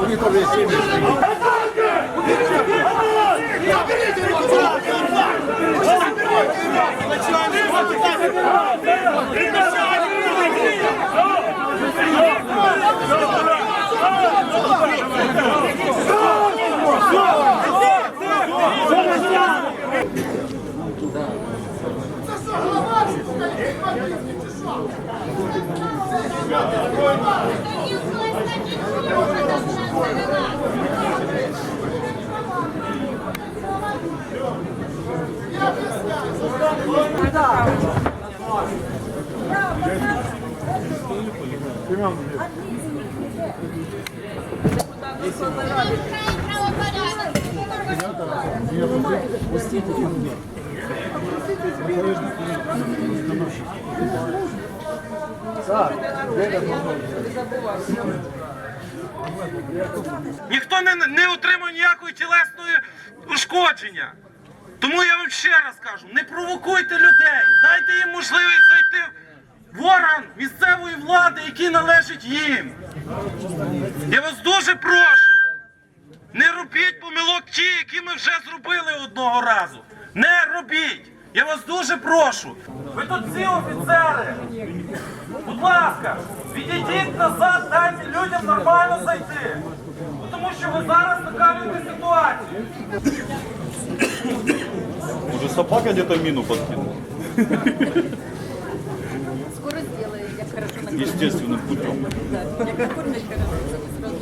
Вони Пустите, пустите, пустите. Ніхто не, не отримав ніякої тілесної ушкодження. Тому я вам ще раз кажу: не провокуйте людей, дайте їм можливість зайти в орган місцевої влади, який належить їм. Я вас дуже прошу. Не робіть помилок ті, які ми вже зробили одного разу. Не робіть! Я вас дуже прошу. Ви тут всі офіцери. Будь ласка, відійдіть назад, дайте людям нормально зайти. Ну, Тому що ви зараз накалюєте ситуацію. Уже собака где-то мину подкинула. Скоро сделаю, як хорошо накормлю. Естественным путем. Да, хорошо, сразу раз.